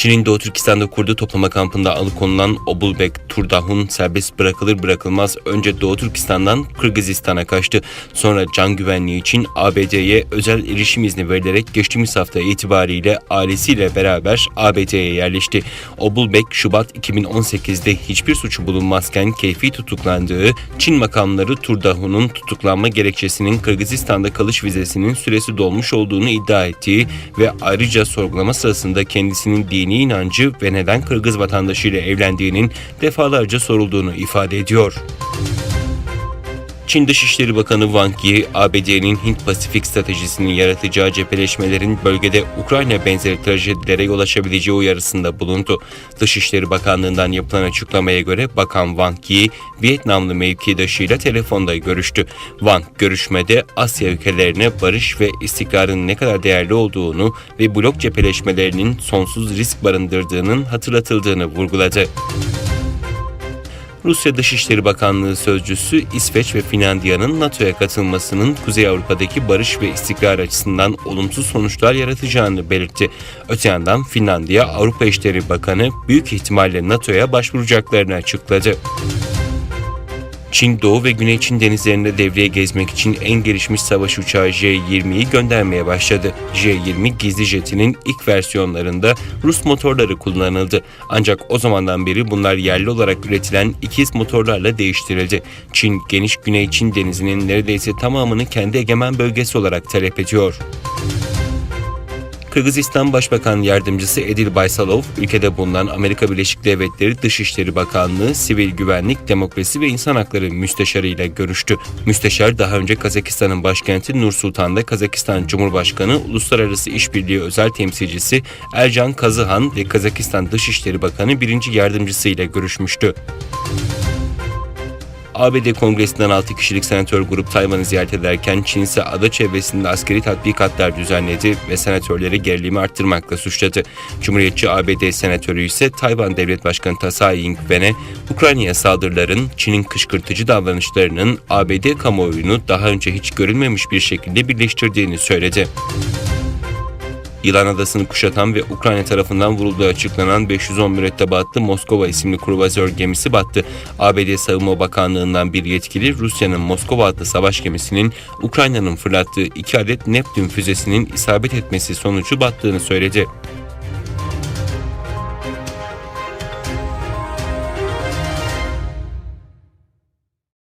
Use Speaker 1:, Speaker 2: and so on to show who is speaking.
Speaker 1: Çin'in Doğu Türkistan'da kurduğu toplama kampında alıkonulan Obulbek Turdahun serbest bırakılır bırakılmaz önce Doğu Türkistan'dan Kırgızistan'a kaçtı. Sonra can güvenliği için ABD'ye özel erişim izni verilerek geçtiğimiz hafta itibariyle ailesiyle beraber ABD'ye yerleşti. Obulbek Şubat 2018'de hiçbir suçu bulunmazken keyfi tutuklandığı Çin makamları Turdahun'un tutuklanma gerekçesinin Kırgızistan'da kalış vizesinin süresi dolmuş olduğunu iddia ettiği ve ayrıca sorgulama sırasında kendisinin dini inancı ve neden Kırgız vatandaşıyla evlendiğinin defalarca sorulduğunu ifade ediyor. Çin Dışişleri Bakanı Wang Yi, ABD'nin Hint-Pasifik stratejisinin yaratacağı cepheleşmelerin bölgede Ukrayna benzeri trajedilere yol açabileceği uyarısında bulundu. Dışişleri Bakanlığı'ndan yapılan açıklamaya göre Bakan Wang Yi, Vietnamlı mevkidaşıyla telefonda görüştü. Wang, görüşmede Asya ülkelerine barış ve istikrarın ne kadar değerli olduğunu ve blok cepheleşmelerinin sonsuz risk barındırdığının hatırlatıldığını vurguladı. Rusya Dışişleri Bakanlığı sözcüsü İsveç ve Finlandiya'nın NATO'ya katılmasının Kuzey Avrupa'daki barış ve istikrar açısından olumsuz sonuçlar yaratacağını belirtti. Öte yandan Finlandiya Avrupa İşleri Bakanı büyük ihtimalle NATO'ya başvuracaklarını açıkladı. Çin Doğu ve Güney Çin denizlerinde devreye gezmek için en gelişmiş savaş uçağı J-20'yi göndermeye başladı. J-20 gizli jetinin ilk versiyonlarında Rus motorları kullanıldı. Ancak o zamandan beri bunlar yerli olarak üretilen ikiz motorlarla değiştirildi. Çin, geniş Güney Çin denizinin neredeyse tamamını kendi egemen bölgesi olarak talep ediyor. Kırgızistan Başbakan Yardımcısı Edil Baysalov, ülkede bulunan Amerika Birleşik Devletleri Dışişleri Bakanlığı, Sivil Güvenlik, Demokrasi ve İnsan Hakları Müsteşarı ile görüştü. Müsteşar daha önce Kazakistan'ın başkenti Nur Sultan'da Kazakistan Cumhurbaşkanı, Uluslararası İşbirliği Özel Temsilcisi Ercan Kazıhan ve Kazakistan Dışişleri Bakanı 1. Yardımcısı ile görüşmüştü. ABD Kongresi'nden 6 kişilik senatör grup Tayvan'ı ziyaret ederken Çin ise ada çevresinde askeri tatbikatlar düzenledi ve senatörleri gerilimi arttırmakla suçladı. Cumhuriyetçi ABD senatörü ise Tayvan Devlet Başkanı Tsai Ing-wen'e Ukrayna'ya saldırıların Çin'in kışkırtıcı davranışlarının ABD kamuoyunu daha önce hiç görülmemiş bir şekilde birleştirdiğini söyledi. Yılan Adası'nı kuşatan ve Ukrayna tarafından vurulduğu açıklanan 510 mürettebatlı Moskova isimli kruvazör gemisi battı. ABD Savunma Bakanlığı'ndan bir yetkili Rusya'nın Moskova adlı savaş gemisinin Ukrayna'nın fırlattığı iki adet Neptün füzesinin isabet etmesi sonucu battığını söyledi.